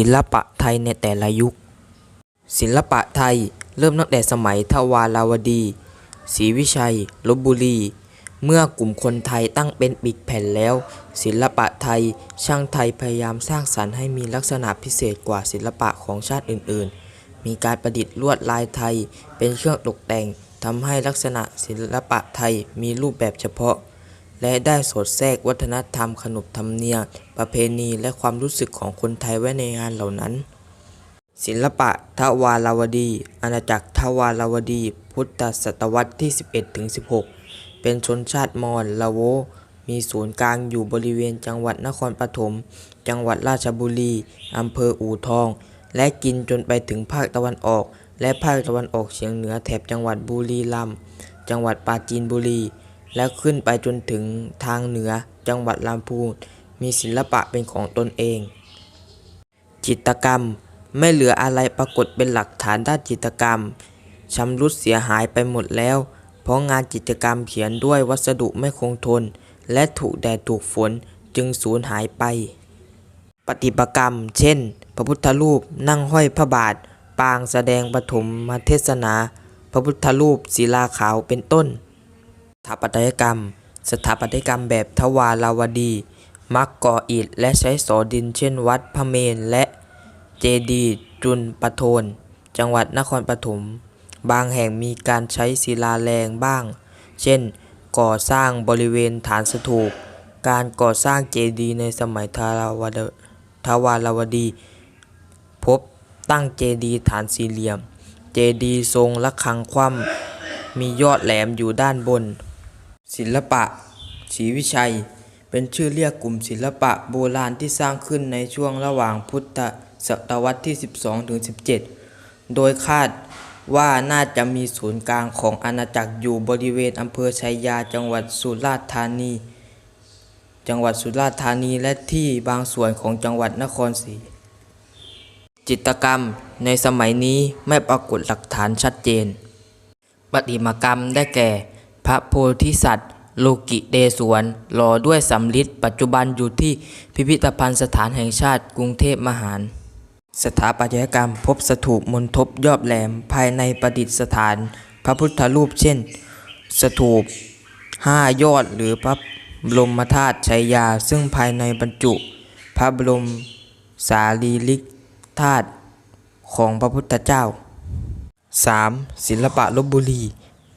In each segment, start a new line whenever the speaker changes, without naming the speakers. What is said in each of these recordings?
ศิลปะไทยในแต่ละยุค ศิลปะไทยเริ่มตั้งแต่สมัยทวาราวดีศรีวิชัยลบบุรี เมื่อกลุ่มคนไทยตั้งเป็นปีกแผ่นแล้ว ศิลปะไทยช่างไทยพยายามสร้างสรรค์ให้มีลักษณะพิเศษกว่าศิลปะของชาติอื่น ๆ มีการประดิษฐ์ลวดลายไทยเป็นเครื่องตกแต่งทำให้ลักษณะศิลปะไทยมีรูปแบบเฉพาะ และได้สอดแทรกวัฒนธรรมขนบธรรมเนียมประเพณีและความรู้สึกของคนไทยไว้ในงานเหล่านั้น ศิลปะทวาราวดี อาณาจักรทวาราวดี พุทธศตวรรษที่ 11ถึง16 เป็นชนชาติมอญลาโว มีศูนย์กลางอยู่บริเวณจังหวัดนครปฐม จังหวัดราชบุรี อำเภออู่ทอง และกินจนไปถึงภาคตะวันออก และภาคตะวันออกเฉียงเหนือแถบจังหวัดบุรีรัมย์ จังหวัดปราจีนบุรี และขึ้นไปจนถึงทางเหนือจังหวัดลำพูน มีศิลปะเป็นของตนเอง จิตกรรมไม่เหลืออะไรปรากฏเป็นหลักฐานด้านจิตกรรมชำรุดเสียหายไปหมดแล้ว เพราะงานจิตกรรมเขียนด้วยวัสดุไม่คงทน และถูกแดดถูกฝนจึงสูญหายไป ปฏิปกรรม เช่น พระพุทธรูปนั่งห้อยพระบาท ปางแสดงปฐมมาเทศนา พระพุทธรูปศิลาขาวเป็นต้น ถาปัตยกรรม สถาปัตยกรรมแบบทวาราวดี มักก่ออิฐและใช้สอดินเช่นวัดพระเมรุและเจดีย์จุลปโทน จังหวัดนครปฐม บางแห่งมีการใช้ศิลาแรงบ้าง เช่น ก่อสร้างบริเวณฐานสถูป การก่อสร้างเจดีย์ในสมัยทาราวดทวาราวดี พบตั้งเจดีย์ฐานสี่เหลี่ยม เจดีย์ทรงระฆังคว่ำมียอดแหลมอยู่ด้านบน ศิลปะศรีวิชัย เป็นชื่อเรียกกลุ่มศิลปะโบราณที่สร้างขึ้นในช่วงระหว่างพุทธศตวรรษที่ 12 ถึง 17 โดยคาดว่าน่าจะมีศูนย์กลางของอาณาจักรอยู่บริเวณอำเภอชัยยาจังหวัดสุราษฎร์ธานี จังหวัดสุราษฎร์ธานีและที่บางส่วนของจังหวัดนครศรีจิตรกรรมในสมัยนี้ไม่ปรากฏหลักฐานชัดเจนประติมากรรมได้แก่ พระโพธิสัตว์โลกิเดศวรหล่อด้วยสำริดปัจจุบันอยู่ที่พิพิธภัณฑ์สถานแห่งชาติกรุงเทพมหานสถาปัตยกรรมพบสถูปมนทบยอบแหลมภายในประดิษฐาน พระพุทธรูปเช่น สถูปห้ายอดหรือพระบรมธาตุชัยยา ซึ่งภายในบรรจุ พระบรมสารีริกธาตุของพระพุทธเจ้า 3. ศิลปะลบบุรี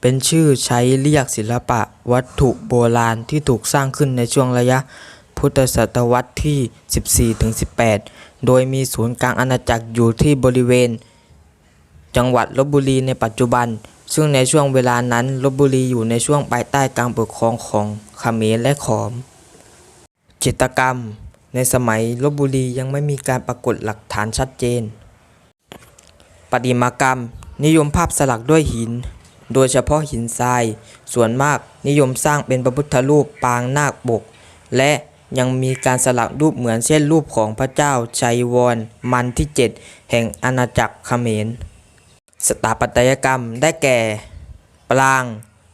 เป็นชื่อใช้เรียกศิลปะวัตถุโบราณที่ถูกสร้างขึ้นในช่วงระยะพุทธศตวรรษที่ 14-18 โดยมีศูนย์กลางอาณาจักรอยู่ที่บริเวณ จังหวัดลบบุรีในปัจจุบัน ซึ่งในช่วงเวลานั้นลบบุรีอยู่ในช่วงภายใต้การปกครองของเขมรและขอม จิตกรรม ในสมัยลบบุรียังไม่มีการปรากฏหลักฐานชัดเจนประติมากรรม นิยมภาพสลักด้วยหิน โดยเฉพาะหินทราย ส่วนมากนิยมสร้างเป็นพระพุทธรูปปางนาคบก และยังมีการสลักรูปเหมือนเช่นรูปของพระเจ้าชัยวรมันที่ 7 แห่งอาณาจักรเขมร สถาปัตยกรรมได้แก่ ปราง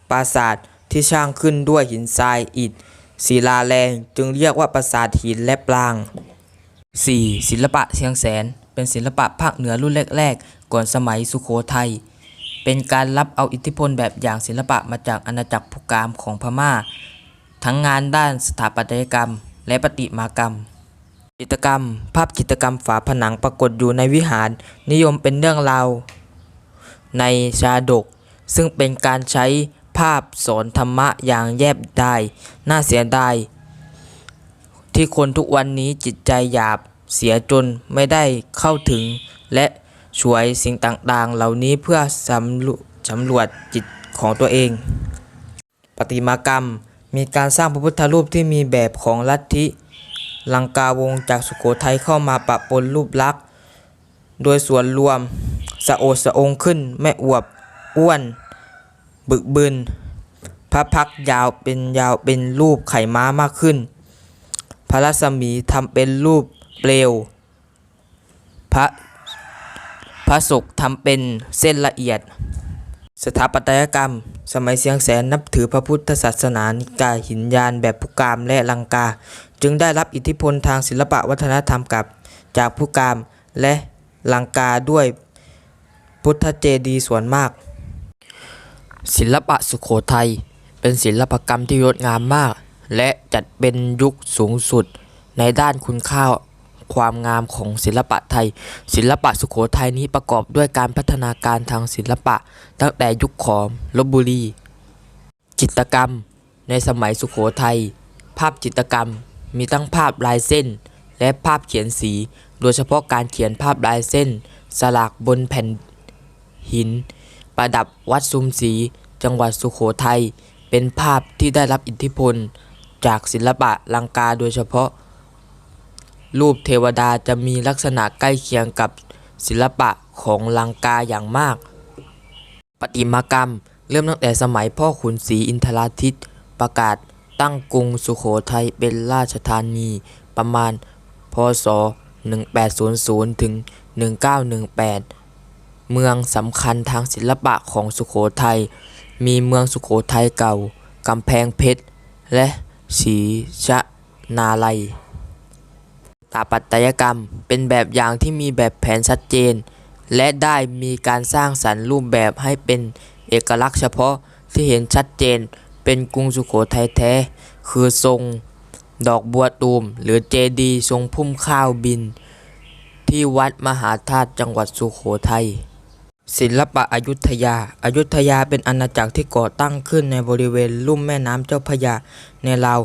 ปราสาทที่สร้างขึ้นด้วยหินทรายอิฐศิลาแรงจึงเรียกว่าปราสาทหินและปราง 4. ศิลปะเชียงแสน เป็นศิลปะภาคเหนือรุ่นแรก ๆ ก่อนสมัยสุโขทัย เป็นการรับเอาอิทธิพลแบบอย่างศิลปะมาจากอาณาจักรพุกามของพม่า ทั้งงานด้านสถาปัตยกรรม และประติมากรรม จิตรกรรม ภาพจิตรกรรมฝาผนังปรากฏอยู่ในวิหาร นิยมเป็นเรื่องราวในชาดก ซึ่งเป็นการใช้ภาพสอนธรรมะอย่างแยบได้ น่าเสียดายที่คนทุกวันนี้จิตใจหยาบเสียจนไม่ได้เข้าถึงและ ช่วยสิ่งต่างๆ เหล่านี้เพื่อสำรวสำรวจจิตของตัวเอง ปฏิมากรรมมีการสร้างพระพุทธรูปที่มีแบบของลัทธิลังกาวงจากสุโขทัยเข้ามาปะปนรูปลักษณ์ โดยส่วนรวมสะโอดสะองขึ้นไม่อวบ อ้วน บึกบึนพระพักยาวเป็นยาวเป็นรูปไข่ม้ามากขึ้น พระรัศมีทำเป็นรูปเปลว พระ พระศกทำเป็นเส้นละเอียด สถาปัตยกรรม สมัยเสียงแสนนับถือพระพุทธศาสนานิกายหินยานแบบพุกามและลังกา จึงได้รับอิทธิพลทางศิลปะวัฒนธรรมกับจากพุกามและลังกาด้วยพุทธเจดีย์ส่วนมาก ศิลปะสุโขทัยเป็นศิลปกรรมที่งดงามมาก และจัดเป็นยุคสูงสุดในด้านคุณค่า ความงามของศิลปะไทย ศิลปะสุโขทัยนี้ประกอบด้วยการพัฒนาการทางศิลปะ ตั้งแต่ยุคขอมลบบุรี จิตรกรรม ในสมัยสุขโขทัย ภาพจิตรกรรมมีทั้งภาพลายเส้น และภาพเขียนสี โดยเฉพาะการเขียนภาพลายเส้น สลักบนแผ่นหิน ประดับวัดซุมศรีจังหวัดสุขโขทัยเป็นภาพที่ได้รับอิทธิพล จากศิลปะลังกาโดยเฉพาะ รูปเทวดาจะมีลักษณะใกล้เคียงกับศิลปะของลังกาอย่างมาก ประติมากรรมเริ่มตั้งแต่สมัยพ่อขุนศรีอินทราทิตประกาศตั้งกรุงสุโขทัยเป็นราชธานีประมาณพศ 1800 ถึง 1918 เมืองสำคัญทางศิลปะของสุโขทัย มีเมืองสุโขทัยเก่า กำแพงเพชร และศรีชะนาลัย สถาปัตยกรรมเป็นแบบอย่างที่มีแบบแผนชัดเจน และได้มีการสร้างสรรค์รูปแบบให้เป็นเอกลักษณ์เฉพาะที่เห็นชัดเจน เป็นกรุงสุโขทัยแท้ คือทรงดอกบัวตูม หรือเจดีทรงพุ่มข้าวบิน ที่วัดมหาธาตุจังหวัดสุโขทัยศิลปะอยุธยาอายุธยาเป็นอาณาจักรที่ก่อตั้งขึ้นในบริเวณลุ่มแม่น้ำเจ้าพระยาในราว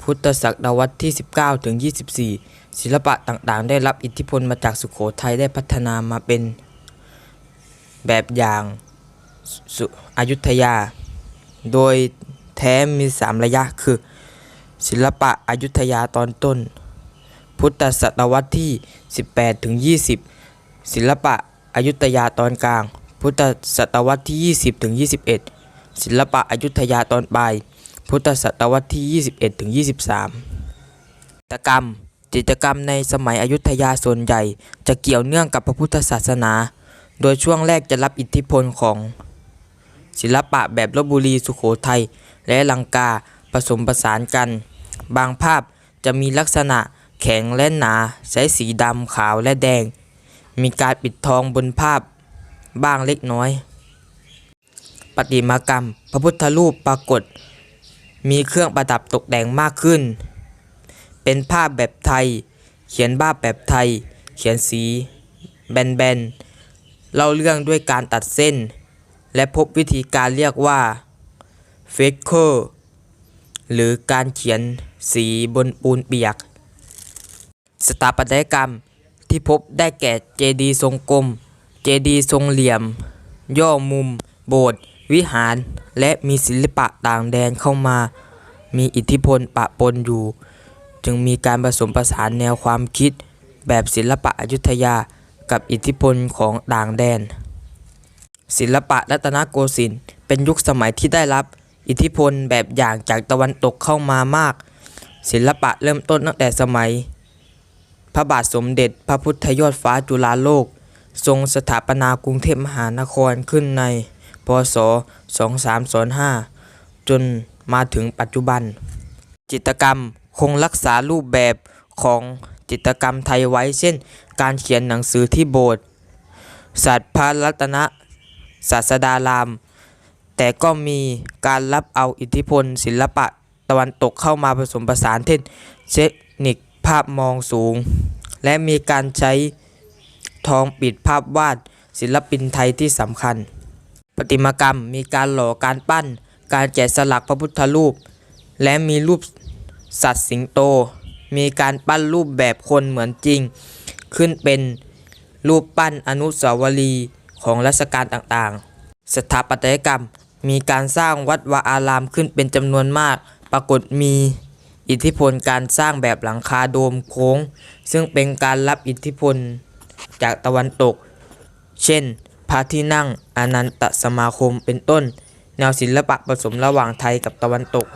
พุทธศตวรรษที่ 19ถึง24 ศิลปะต่างๆ ได้รับอิทธิพลมาจากสุโขทัยได้พัฒนามาเป็นแบบอย่างอยุธยา โดยแท้มี 3 ระยะคือ ศิลปะอยุธยาตอนต้น พุทธศตวรรษที่ 18ถึง20 ศิลปะอยุธยาตอนกลาง พุทธศตวรรษที่ 20ถึง21 ศิลปะอยุธยาตอนปลาย พุทธศตวรรษที่ 21ถึง23จิตกรรม จิตรกรรมในสมัยอยุธยาส่วนใหญ่ จะเกี่ยวเนื่องกับพระพุทธศาสนา โดยช่วงแรกจะรับอิทธิพลของ ศิลปะแบบลบบุรีสุโขทัยและลังกาผสมผสานกัน บางภาพจะมีลักษณะแข็งและหนา ใช้สีดำขาวและแดง มีการปิดทองบนภาพบ้างเล็กน้อย ปฏิมากรรม พระพุทธรูปปรากฏ มีเครื่องประดับตกแต่งมากขึ้น เป็นภาพแบบไทย เขียนภาพแบบไทย เขียนสี แบนๆ เล่าเรื่องด้วยการตัดเส้น และพบวิธีการเรียกว่าเฟกเคอร์หรือการเขียนสีบนปูนเปียก สถาปัตยกรรมที่พบได้แก่เจดีย์ทรงกลม เจดีย์ทรงเหลี่ยม ย่อมุม โบสถ์วิหาร และมีศิลปะต่างแดนเข้ามา มีอิทธิพลปะปนอยู่ จึงมีการผสมผสานแนวความคิด แบบศิลปะอยุธยากับอิทธิพลของต่างแดน ศิลปะรัตนโกสินทร์เป็นยุคสมัยที่ได้รับ อิทธิพลแบบอย่างจากตะวันตกเข้ามามาก ศิลปะเริ่มต้นตั้งแต่สมัย พระบาทสมเด็จพระพุทธยอดฟ้าจุฬาโลก ทรงสถาปนากรุงเทพมหานครขึ้นใน พศ 2325จนมาถึงปัจจุบัน จิตรกรรม คงรักษารูปแบบของจิตรกรรมไทยไว้ เช่น การเขียนหนังสือที่โบสถ์สัตว์พระรัตนศาสดาราม แต่ก็มีการรับเอาอิทธิพล ศิลปะตะวันตกเข้ามาผสมผสานเช่นเทคนิคภาพมองสูง และมีการใช้ทองปิดภาพวาดศิลปินไทยที่สำคัญ ประติมากรรมมีการหล่อการปั้น การแกะสลักพระพุทธรูป และมีรูป สัตว์สิงโต มีการปั้นรูปแบบคนเหมือนจริง ขึ้นเป็นรูปปั้นอนุสาวรีย์ของรัชกาลต่างๆ สถาปัตยกรรมมีการสร้างวัดวาอารามขึ้นเป็นจำนวนมาก ปรากฏมีอิทธิพลการสร้างแบบหลังคาโดมโค้ง ซึ่งเป็นการรับอิทธิพลจากตะวันตก เช่น พระที่นั่งอนันตสมาคมเป็นต้น แนวศิลปะผสมระหว่างไทยกับตะวันตก